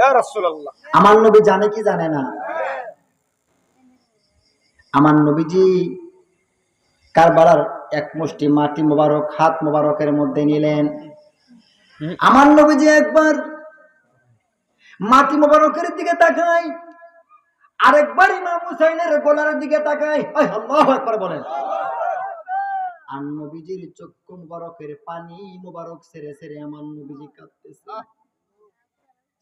ইয়া রাসূলুল্লাহ। আমার নবী জানে কি জানে না? আমার নবীজি কারবালার এক মুষ্টি মাটি মোবারক হাত মোবারকের মধ্যে নিলেন। আমার নবীজি একবার মাটি মোবারকের দিকে তাকায় আরেকবার ইমাম হুসাইনের গলার দিকে তাকায়। আয় আল্লাহু বলেন। আর নবীজির চক্ষু মোবারকের পানি মোবারক সেরে সেরে আমার নবীজি কাঁদতেছে।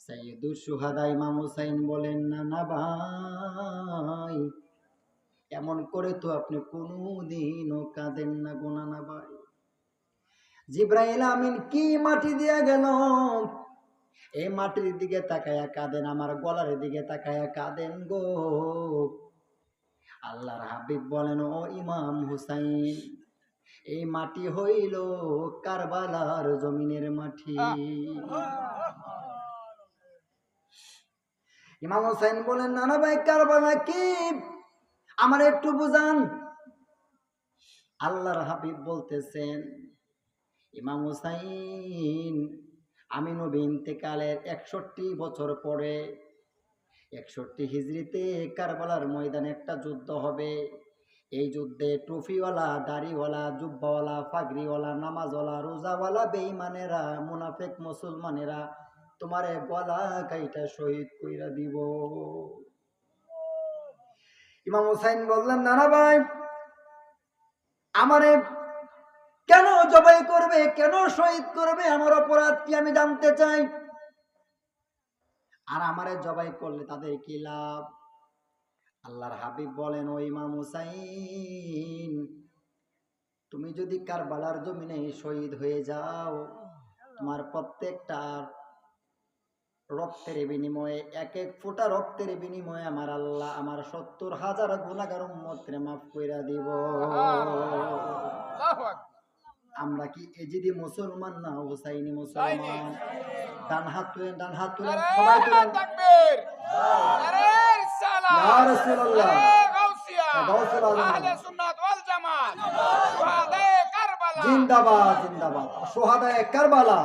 সাইয়্যিদুর সুহাদা ইমাম হুসাইন বলেন না না ভাই, এমন করে তো আপনি কোনোদিনও কাঁদেন না গোনা না ভাই। জিব্রাইল আমিন কি মাটি দিয়া গেল? এই মাটির দিকে তাকায়া কাঁদেন, আমার গলার দিকে তাকায়া কাঁদেন গো। আল্লাহর হাবিব বলেন, ও ইমাম হুসাইন, এই মাটি হইল কারবালার জমিনের মাটি। ইমাম হোসেন বলেন নানা ভাই কারবালা কি? আমার একটু বুঝান। আল্লাহর হাবিব বলতেছেন, ইমাম হুসাইন আমি নবী ইন্তেকালের একষট্টি বছর পরে একষট্টি হিজড়িতে কারবালার ময়দানে একটা যুদ্ধ হবে। এই যুদ্ধে টুফিওয়ালা, দাড়িওয়ালা, জুব্বাওয়ালা, ফাগরিওয়ালা, নামাজওয়ালা, রোজাওয়ালা, বেঈমানেরা, মুনাফেক, মুসলমানেরা তোমারে গলা কাইটা শহীদ কইরা দিব। ইমাম হুসাইন বললেন, নানা ভাই, আমারে কেন জবাই করবে? কেন শহীদ করবে? আমার অপরাধ কি আমি জানতে চাই? আর আমারে জবাই করলে তাদের কি লাভ? আল্লাহর হাবিব বলেন, ও ইমাম হুসাইন, তুমি যদি কারবালার জমিনে শহীদ হয়ে যাও, তোমার প্রত্যেকটা রক্তের বিনিময়ে এক এক ফোঁটা রক্তের বিনিময়ে আমার আল্লাহ আমার সত্তর হাজার গুণাগার উম্মতের মাফ কইরা দিব। আমরা কি এজিদি মুসলমান না হুসাইনি মুসলমান? ডান হাত তুলেন ডান হাত তুলেন সবাই তুলেন। তাকবীর। রিসালাত। ইয়া রাসূলুল্লাহ। গাউসিয়া। আহলে সুন্নাত ওয়াল জামাত কারবালা। জিন্দাবাদ জিন্দাবাদ। সোহাদায়ে কারবালা।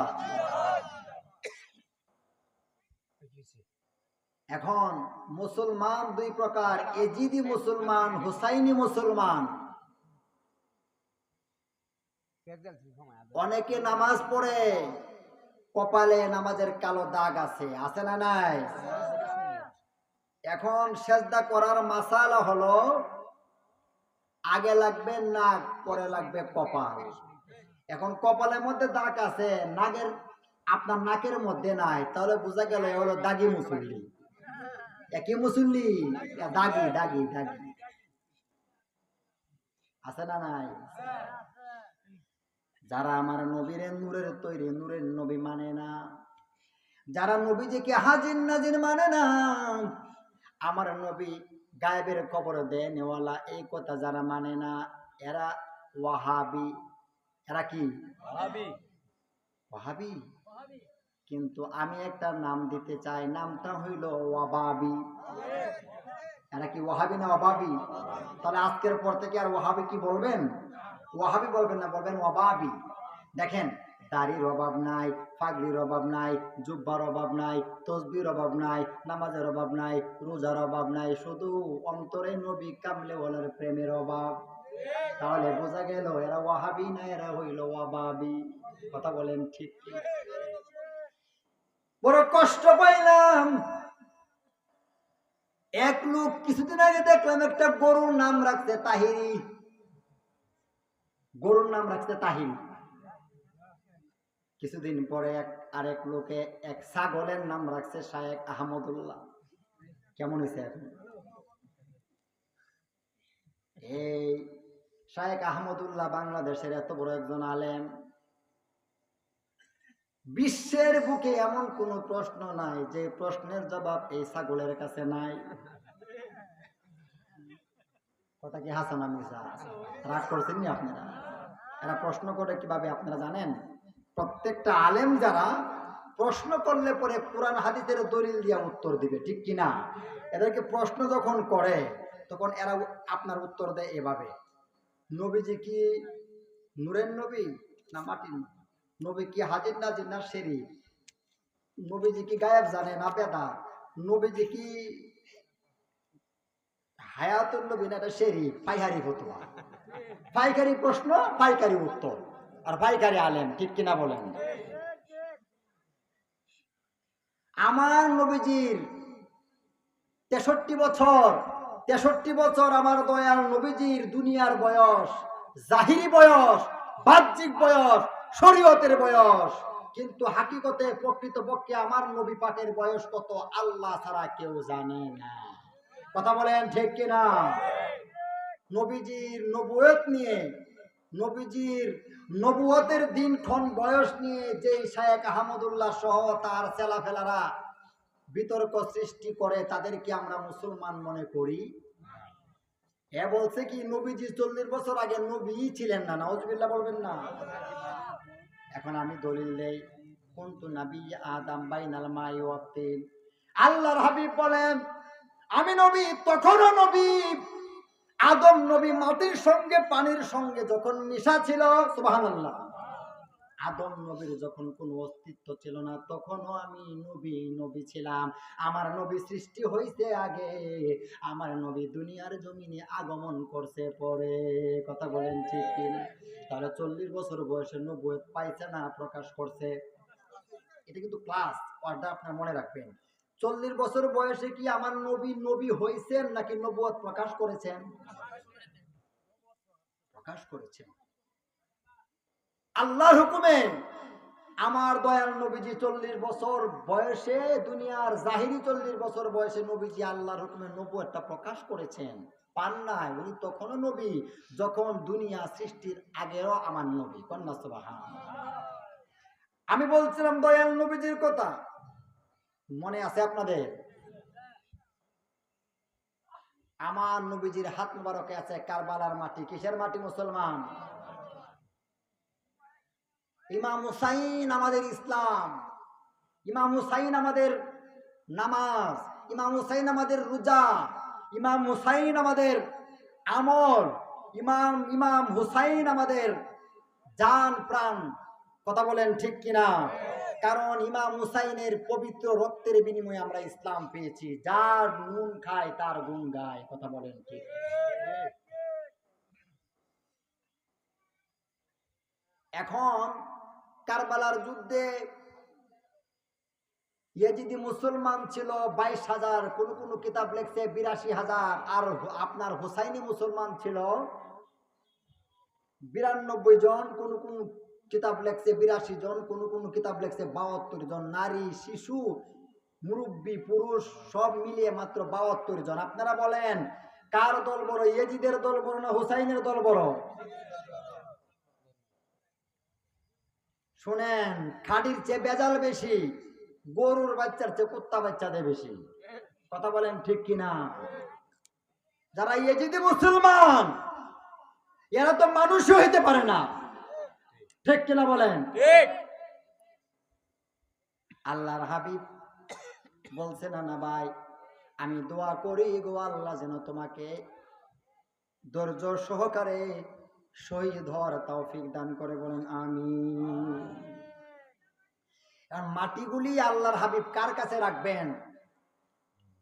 এখন মুসলমান দুই প্রকার, এজিদি মুসলমান, হুসাইনি মুসলমান। অনেকে নামাজ পড়ে, কপালে নামাজের কালো দাগ আছে আছে না নাই? এখন সেজদা করার মাসালা হলো, আগে লাগবে নাক, পরে লাগবে কপাল। এখন কপালের মধ্যে দাগ আছে, নাগের, আপনার নাকের মধ্যে নাই, তাহলে বোঝা গেল হলো দাগি মুসল্লি। একই মুসল্লি দাগি দাগি দাগি আছে না নাই যারা আমার নবীর নূরের তৈরি নূরের নবী মানে না যারা নবীজিকে হাজির নাজির মানে না আমার নবী গায়েবের খবর দেয় নেওয়ালা এই কথা যারা মানে না এরা ওয়াহাবি এরা কি ওয়াহাবি ওয়াহাবি কিন্তু আমি একটা নাম দিতে চাই, নামটা হইল ওয়াবাবি এরা কি ওয়াহাবি না ওয়াবাবি তাহলে আজকের পর থেকে আর ওয়াহাবি কি বলবেন? ওয়াহাবি বলবেন না, বলবেন ওয়াবাবি দেখেন, দাড়ির অভাব নাই, ফাগলির অভাব নাই, জুব্বার অভাব নাই, তসবির অভাব নাই, নামাজের অভাব নাই, রোজার অভাব নাই, শুধু অন্তরে নবী কামলে ওয়ালার প্রেমের অভাব। তাহলে বোঝা গেল, এরা ওয়াহাবি না, এরা হইল ওয়াবাবি কথা বলেন ঠিক? বড় কষ্ট পাইলাম। এক লোক কিছুদিন আগে দেখলাম একটা গরুর নাম রাখছে তাহিরি। গরুর নাম রাখছে তাহিরি কিছুদিন পরে এক আরেক লোকে এক ছাগলের নাম রাখছে শায়েক আহমদুল্লাহ। কেমন হয়েছে এখন? এই শায়েক আহমদুল্লাহ বাংলাদেশের এত বড় একজন আলেম। বিশ্বের বুকে এমন কোন প্রশ্ন নাই যে প্রশ্নের জবাব এই ছাগলের কাছে নাই। কথা কি হাসান রাগ করছেন নি আপনারা? এরা প্রশ্ন করে কীভাবে আপনারা জানেন? প্রত্যেকটা আলেম যারা প্রশ্ন করলে পরে কোরআন হাদিসের দলিল দিয়া উত্তর দিবে, ঠিক কিনা এদেরকে প্রশ্ন যখন করে, তখন এরা আপনার উত্তর দেয় এভাবে। নবীজি কি নূরের নবী না মাটির নবী? নবী কি হাজির নাজির না শেরি নবীজি কি গায়েব জানে না পেদা নবীজি কি হায়াতুল নবী না এটা সেরি পাইহারি ফতুয়া। পাইকারি প্রশ্ন, পাইকারি উত্তর। আর পাইকারি আলেম, ঠিক কিনা বলেন? আমার নবীজির তেষট্টি বছর তেষট্টি বছর আমার দয়াল নবীজির দুনিয়ার বয়স, জাহিরি বয়স, বাহ্যিক বয়স শরীয়তের বয়স। কিন্তু হাকিকতে প্রকৃত পক্ষে আমার নবী পাকের বয়স কত, আল্লাহ ছাড়া কেউ জানে না। কথা বলেন ঠিক কিনা? নবীজির নবুয়ত নিয়ে, নবীজির নবুয়তের দিনক্ষণ বয়স নিয়ে যে শায়েক আহমদুল্লাহ সহ তার চেলাফেলারা বিতর্ক সৃষ্টি করে তাদেরকে আমরা মুসলমান মনে করি? এ বলছে কি, নবীজি চল্লিশ বছর আগে নবী ছিলেন না নজবিল্লা বলবেন না। এখন আমি দলিল দেই। কিন্তু নাবি আদাম বাইনাল মাই ওয়াক্তিন আল্লাহর হাবিব বলেন, আমি নবী, তখনও নবী। আদম নবী মাটির সঙ্গে, পানির সঙ্গে যখন মিশা ছিল, সুবহানাল্লাহ। আদম নবীর যখন কোনো অস্তিত্ব ছিল না, তখনও আমি নবী নবী ছিলাম। আমার নবী সৃষ্টি হইছে আগে। আমার নবী দুনিয়ার জমিনে আগমন করছে পরে। কথা বলেন ঠিক কিনা? তাহলে চল্লিশ বছর বয়সে নবুয় পাইছে না, প্রকাশ করছে? এটা কিন্তু ক্লাস ওয়ার্ডটা আপনার মনে রাখবেন। চল্লিশ বছর বয়সে কি আমার নবী নবী হয়েছেন নাকি নবুয়ত প্রকাশ করেছেন? প্রকাশ করেছেন। আল্লাহর হুকুমে আমার দয়াল নবীজি চল্লিশ বছর বয়সে, দুনিয়ার জাহিরি চল্লিশ বছর বয়সে নবীজি আল্লাহর হুকুমে নবুয়তটা প্রকাশ করেছেন। পান নাই, উনি তখনও নবী, যখন দুনিয়া সৃষ্টির আমার নবী। কন্যা আমি বলছিলাম দয়াল নবীজির কথা। মনে আছে আপনাদের? আমার নবীজির হাত মুবারকে আছে কারবালার মাটি। কিসের মাটি, মুসলমান? ইমাম হুসাইন আমাদের ইসলাম। ইমাম হুসাইন আমাদের নামাজ। ইমাম হুসাইন আমাদের রোজা। ইমাম হুসাইন আমাদের আমল। ইমাম ইমাম হুসাইন আমাদের জান, প্রাণ। কথা বলেন ঠিক কিনা? কারণ ইমাম হুসাইনের পবিত্র রক্তের বিনিময়ে আমরা ইসলাম পেয়েছি। যার নুন খায়, তার গুণ গায়। কথা বলেন ঠিক। এখন কারবালার যুদ্ধে ইয়েজিদি মুসলমান ছিল বাইশ হাজার, কোন কোন কিতাব লেখছে বিরাশি হাজার, আর আপনার হুসাইনি মুসলমান ছিল বিরানব্বই জন, কোন কোন কিতাব লেখছে বিরাশি জন, কোন কোন কিতাব লেখছে বাহাত্তর জন, নারী, শিশু, মুরব্বী, পুরুষ, সব মিলিয়ে মাত্র বাহাত্তর জন। আপনারা বলেন, কার দল বড়, ইয়েজিদের দল বড় না হোসাইনের দল বড়? শুনেন খাঁটির চেয়ে বেজাল বেশি গরুর বাচ্চার চেয়ে কুত্তা বাচ্চাদের বেশি। কথা বলেন ঠিক কিনা? যারা ইয়েজিদি মুসলমান এরা তো মানুষই হইতে পারে না। ঠিক কিনা বলেন? আল্লাহর হাবিব বলছে না না ভাই আমি দোয়া করি গো আল্লাহ যেন তোমাকে ধৈর্য সহকারে শহীদ হওয়ার তৌফিক দান করে বলেন আমি আর মাটিগুলি আল্লাহর হাবিব কার কাছে রাখবেন?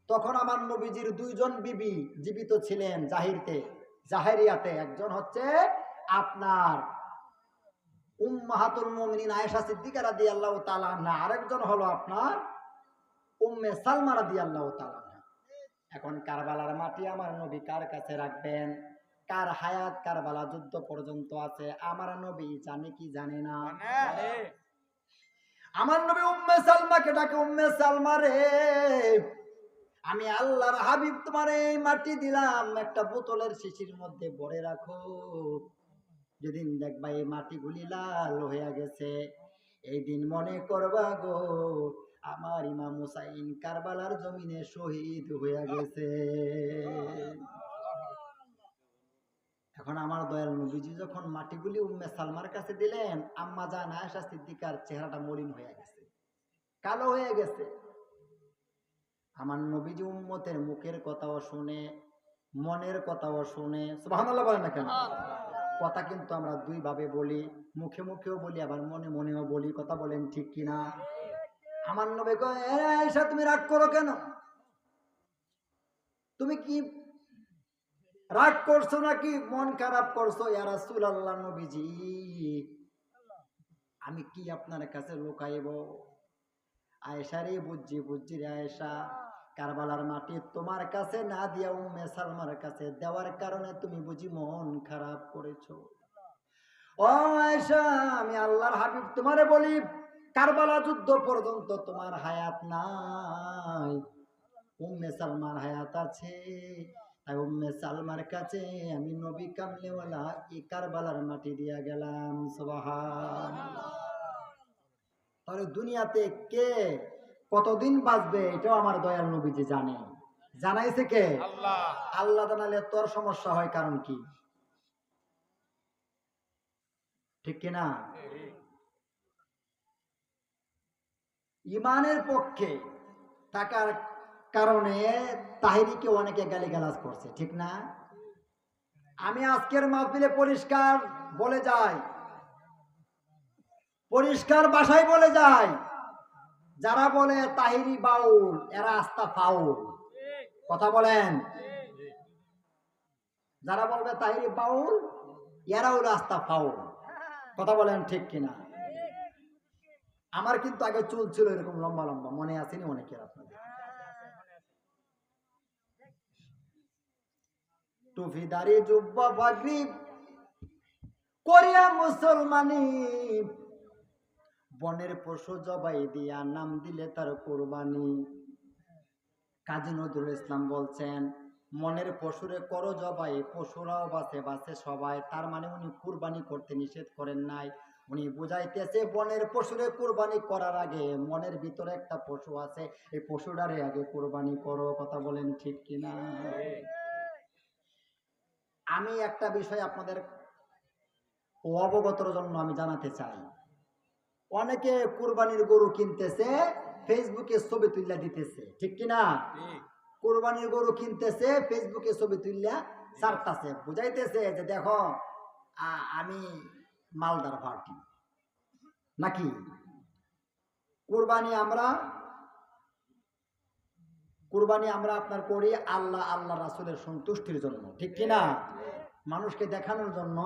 তখন আমার নবীজির দুইজন বিবি জীবিত ছিলেন জাহিরতে জাহেরিয়াতে। একজন হচ্ছে আপনার উম্মাহাতুল মুমিনিন আয়েশা সিদ্দিকা রাদিয়াল্লাহু তাআলা আনহা, আরেকজন হলো আপনার উম্মে সালমা রাদিয়াল্লাহু তাআলা। এখন কারবালার মাটি আমার নবী কার কাছে রাখবেন? কার হায়াত কারবালা যুদ্ধ পর্যন্ত আছে? আমার নবী জানে কি জানে না? আমার নবী উম্মে সালমাকে ডাকে উম্মে সালমা রে আমি আল্লাহর হাবিব তোমার এই মাটি দিলাম। একটা বোতলের শিশির মধ্যে ভরে রাখো। যেদিন দেখবা এই মাটিগুলি লাল হয়ে গেছে এই দিন মনে করবা গো আমার ইমাম হুসাইন কারবালার জমিনে শহীদ হয়ে গেছে। এখন আমার দয়াল নবীজি যখন মাটিগুলি উম্মে সালমার কাছে দিলেন, আম্মা জান আয়েশা সিদ্দিকার চেহারাটা মলিন হয়ে গেছে, কালো হয়ে গেছে। আমার নবীজি উম্মতের মুখের কথাও শুনে, মনের কথাও শুনে, সুবহানাল্লাহ বলেন না কেন? কথা কিন্তু আমরা দুই ভাবে বলি, মুখে মুখেও বলি, আবার মনে মনেও বলি, কথা বলেন ঠিক কিনা? আমার নবী কয়, "এ আয়েশা, তুমি রাগ করো কেন? তুমি কি রাগ করছ নাকি? মন খারাপ করছ? ইয়া রাসূলুল্লাহ নবীজি। আমি কি আপনার কাছে লুকাইব? আয়েশা রে বুঝছি বুঝছি রে আয়েশা। কারবালার মাটি তোমার কাছে না দিয়া উম্মে সালমার কাছে দেওয়ার কারণে তুমি বুঝি মন খারাপ করেছ। ও আয়েশা, আমি আল্লাহর হাবিব, তোমারে বলি, কারবালা যুদ্ধ পর্যন্ত তোমার হায়াত নাই। উম্মে সালমার হায়াত আছে। তাই উম্মে সালমার কাছে আমি নবী কামলেওয়ালা কারবালার মাটি দিয়া গেলাম সুবহান তাহলে দুনিয়াতে কে কতদিন বাঁচবে এটাও আমার দয়াল নবীজি জানে। জানাইছে কে? আল্লাহ। আল্লাহ জানালে তোর সমস্যা হয় কারণ কি? ঠিক কিনা ইমানের পক্ষে থাকার কারণে তাহিরিকে অনেকে গালিগালাজ করছে, ঠিক না? আমি আজকের মাহফিলে পরিষ্কার বলে যাই, পরিষ্কার বাসায় বলে যাই, যারা বলে তাহিরি বাউল, এরা আস্তা ফাউল। কথা বলেন? যারা বলবে তাহিরি বাউল এরা হলো আস্তা ফাউল। কথা বলেন ঠিক কিনা? আমার কিন্তু আগে চুল ছিল এরকম লম্বা লম্বা, মনে আসেনি অনেকের আপনাদের? করিয়া মুসলমানি। বনের পশু জবাই দিয়া নাম দিলে তার কোরবানি। কাজী নজরুল ইসলাম বলছেন, মনের পশুরে করো জবাই, পশুরাও বাঁচে বাঁচে সবাই। তার মানে উনি কুরবানি করতে নিষেধ করেন নাই। উনি বুঝাইতেছে, বনের পশুরে কুরবানি করার আগে মনের ভিতরে একটা পশু আছে, এই পশুটারে আগে কুরবানি করো, কথা বলেন ঠিক কিনা? আমি একটা বিষয় আপনাদের অবগতর জন্য আমি জানাতে চাই। অনেকে কুরবানির গরু কিনতেছে ফেসবুকে ছবি তুলিয়া দিতেছে ঠিক কিনা? কোরবানির গরু কিনতেছে ফেসবুকে ছবি তুললা ছাড়তাছে। বুঝাইতেছে যে দেখো আমি মালদার পার্টি নাকি? কোরবানি আমরা কোরবানি আমরা আপনার করি আল্লাহ আল্লাহ রাসুলের সন্তুষ্টির জন্য, ঠিক কিনা? মানুষকে দেখানোর জন্য।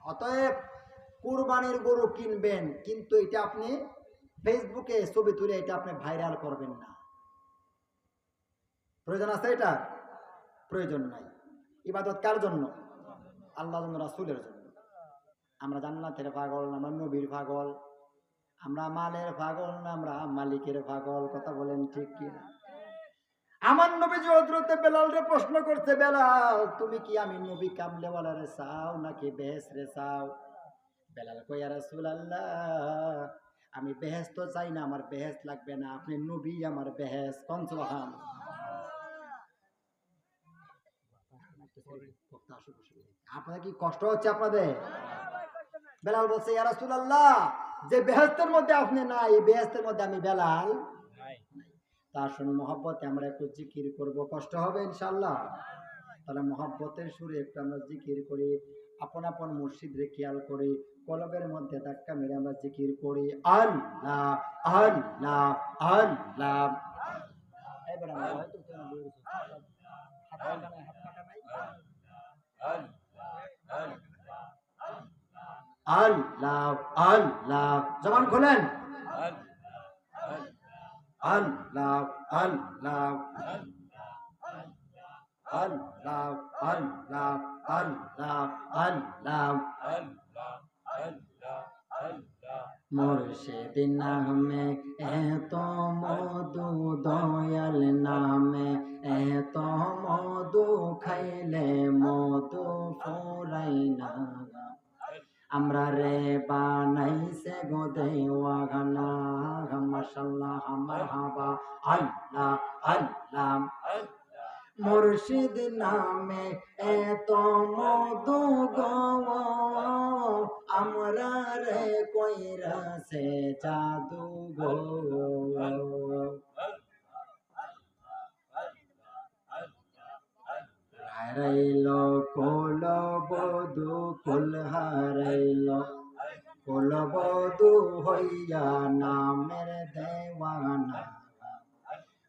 অতএব কুরবানির গরু কিনবেন, কিন্তু এটা আপনি ফেসবুকে ছবি তুলে এটা আপনি ভাইরাল করবেন না। প্রয়োজন আছে এটা? প্রয়োজন নাই। ইবাদত কার জন্য? আল্লাহ রাসুলের জন্য। আমরা জান্নাতের পাগল না, আমরা নবীর পাগল। আমরা মালের পাগল না, আমরা মালিকের পাগল, কথা বলেন ঠিক কি না আমার নবীজি হজরতে বেলাল রে প্রশ্ন করছে, বেলাল, তুমি কি আমি নবী কামলেওয়ালা রে চাও নাকি বেহেস রে চাও? বেলাল কইয়া রাসূল আল্লাহ আমি বেহেস তো চাই না, আমার বেহেস লাগবে না। আপনি নবী আমার বেহেস কনসবাহান আপনার কি কষ্ট হচ্ছে আপনাদের? বেলাল বলছে, ইয়া রাসূলুল্লাহ, যে বেহেস্তের মধ্যে আপনি নাই বেহেস্তের মধ্যে আমি বেলাল তার সঙ্গে মহব্বতে আমরা একটু জিকির করব। কষ্ট হবে ইনশাল্লাহ তাহলে মহব্বতের সুরে একটু আমরা জিকির করি, আপন আপন মসজিদরে খেয়াল করি, কলবের মধ্যে ধাক্কা মেরে আমরা জিকির করি। আল্লাহ আল্লাহ। জবান খোলেন। আল্লাহ আল্লাহ আল্লাহ আল্লাহ আল্লাহ আল্লাহ মুর্শিদ নামে এত মধু দয়াল নামে এত মধু খাইলে মধু ফোরাই না আমরা রে বানাইছে গো দেওয়া গানা মাশাল্লাহ আমার হাবা আল্লাহ আল্লাহ। মুর্শিদ নামে এত মধু আমরা রে কইরা সে জাদু গো। হারাইল, কোল বধু, কুল হারাইল। কুল বধু হইয়া নামের দেওয়া দিওয়ানা।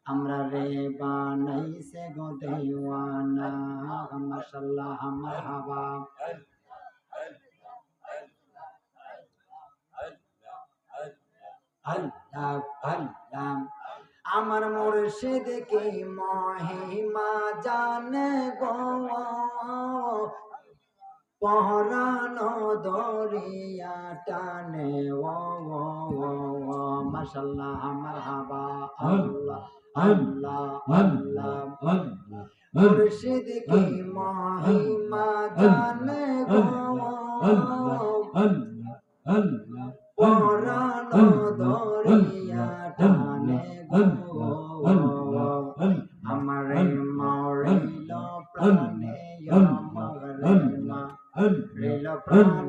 আমরা রে বানাইছে গো দেওয়ানা। মাশাল্লাহ মারহাবা আল্লাহ আল্লাহ। আমার মুর্শিদকে মহিমা জানে গো পহরানো দরিয়া টানে ও ও ও ও। মাশাল্লাহ, মারহাবা। আল্লাহ আল্লাহ আল্লাহ। মুর্শিদকে মহিমা জানে গো পরানো দরিয়া টানে আমারে মরিল প্রাণে রিল প্রাণে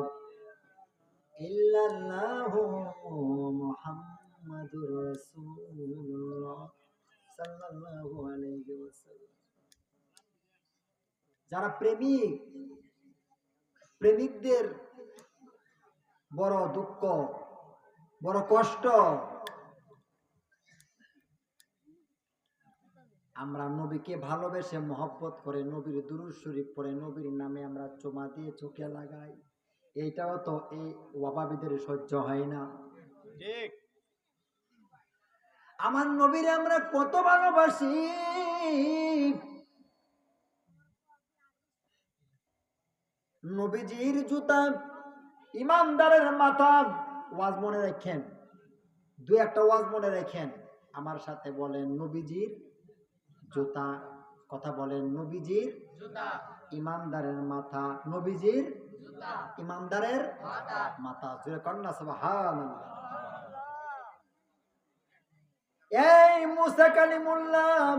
যারা প্রেমিক, প্রেমিকদের বড় দুঃখ, বড় কষ্ট, আমরা নবীকে ভালোবেসে মহব্বত করে, নবীর দুরুদ শরীফ নবীর নামে আমরা চোমা দিয়ে চোখে লাগাই। এইটাও তো এই ওয়াবাবিদের সহ্য হয় না। ঠিক। আমার নবীর আমরা কত ভালোবাসি। নবীজির জুতা ইমানদারের মাথা ওয়াজ মনে রাখেন। দু একটা ওয়াজ মনে রাখেন। আমার সাথে বলেন নবীজির জুতা। কথা বলেন নবীজির জুতা। ইমানদারের মাথা নবীজির ইমানদারের মাথা জোরে কন্যা সুবহানাল্লাহ। এই মুসা কালিমুল্লাহ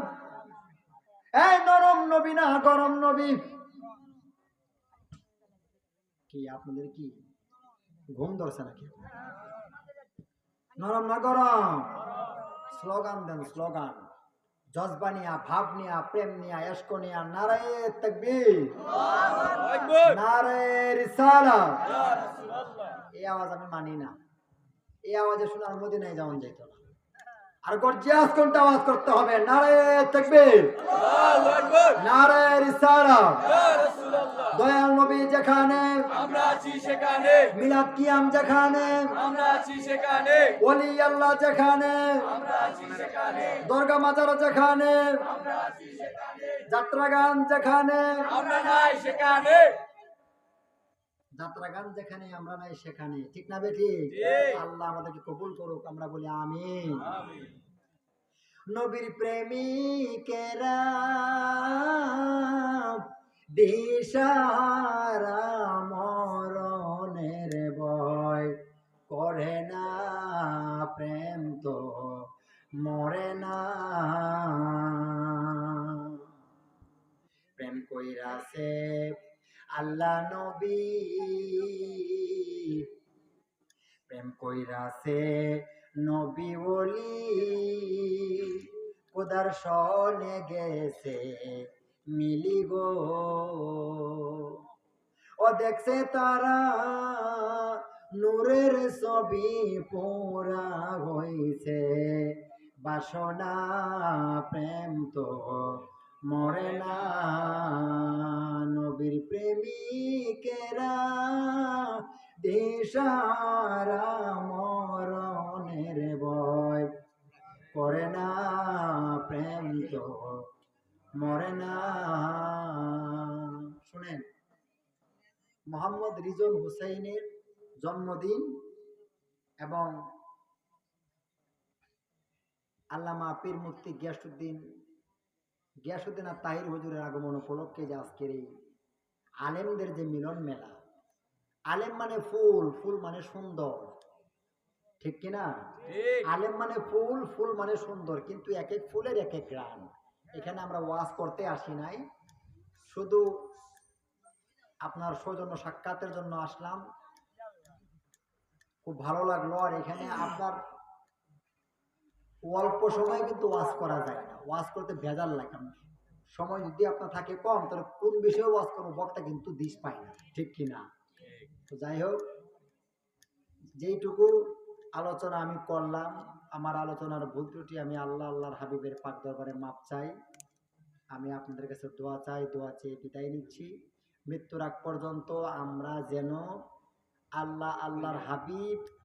এই নরম নবী না গরম নবী। কি আপনাদের কি ঘুম ধরছে নাকি? নরম না গরম? স্লোগান দেন স্লোগান। জজবা নিয়া ভাব নিয়া প্রেম নিয়া এস্ক নিয়া নারায় তকবীর রিসালা এই আওয়াজ আমি মানি না। এই আওয়াজে শোনার মদিনায় যাওয়ান না। আর গর্জিয়াস কোনটা আওয়াজ করতে হবে? নারে তাকবীর। আল্লাহু আকবর। নারে রিসালা। যেখানে আমরা আছি সেখানে। মিলাদ কিয়াম যেখানে। আমরা আছি সেখানে। ওলি আল্লাহ যেখানে। আমরা আছি সেখানে। দরগা মাজার যেখানে। আমরা আছি সেখানে। যাত্রা গান যেখানে। আমরা নাই সেখানে। যাত্রা গান যেখানে আমরা নাই সেখানে। ঠিক না বেটি। আল্লাহ আমাদেরকে কবুল করুক আমরা বলি আমিন। নবীর প্রেমিকেরা দিশারা মরণের ভয় করে না, প্রেম তো মরে না। প্রেম কইরাছে আল্লাহ নবী। প্রেম কইরাছে নবী বলি কোদার সনে গেছে মিলি গো ও দেখছে তারা নূরের ছবি পোড়া হইছে। বাসনা প্রেম তো মরে না। নবীর প্রেমিকেরা দেশারা মরণের ভয় করে না। প্রেম তো মরে না। শুনেন মোহাম্মদ রিজন হুসাইনের জন্মদিন এবং আল্লামা পীর মুফতি গিয়াসুদ্দিন গিয়াসুদ্দিন আর তাহির হুজুরের আগমন উপলক্ষে যে আজকের এই আলেমদের যে মিলন মেলা আলেম মানে ফুল ফুল মানে সুন্দর। ঠিক কিনা? আলেম মানে ফুল ফুল মানে সুন্দর কিন্তু এক এক ফুলের এক এক গ্রাম এখানে আমরা ওয়াজ করতে আসি নাই। শুধু আপনার সৌজন্য সাক্ষাতের জন্য আসলাম। খুব ভালো লাগল। আর এখানে আপনার অল্প সময় কিন্তু ওয়াজ করা যায় না। ওয়াজ করতে ভেজাল লাগে। সময় যদি আপনার থাকে কম, তাহলে কোন বিষয়ে ওয়াজ করব বক্তা কিন্তু দিস পায় না। ঠিক কিনা তো যাই হোক, যেইটুকু আলোচনা আমি করলাম। আমার আলোচনার ভুল ত্রুটি, আমি আল্লাহ আল্লাহর হাবিবের পাক দরবারে মাপ চাই। আমি আপনাদের কাছে দোয়া চাই, দোয়া চেয়ে বিদায় নিচ্ছি। মৃত্যুর আগ পর্যন্ত আমরা যেন আল্লাহ আল্লাহর হাবিব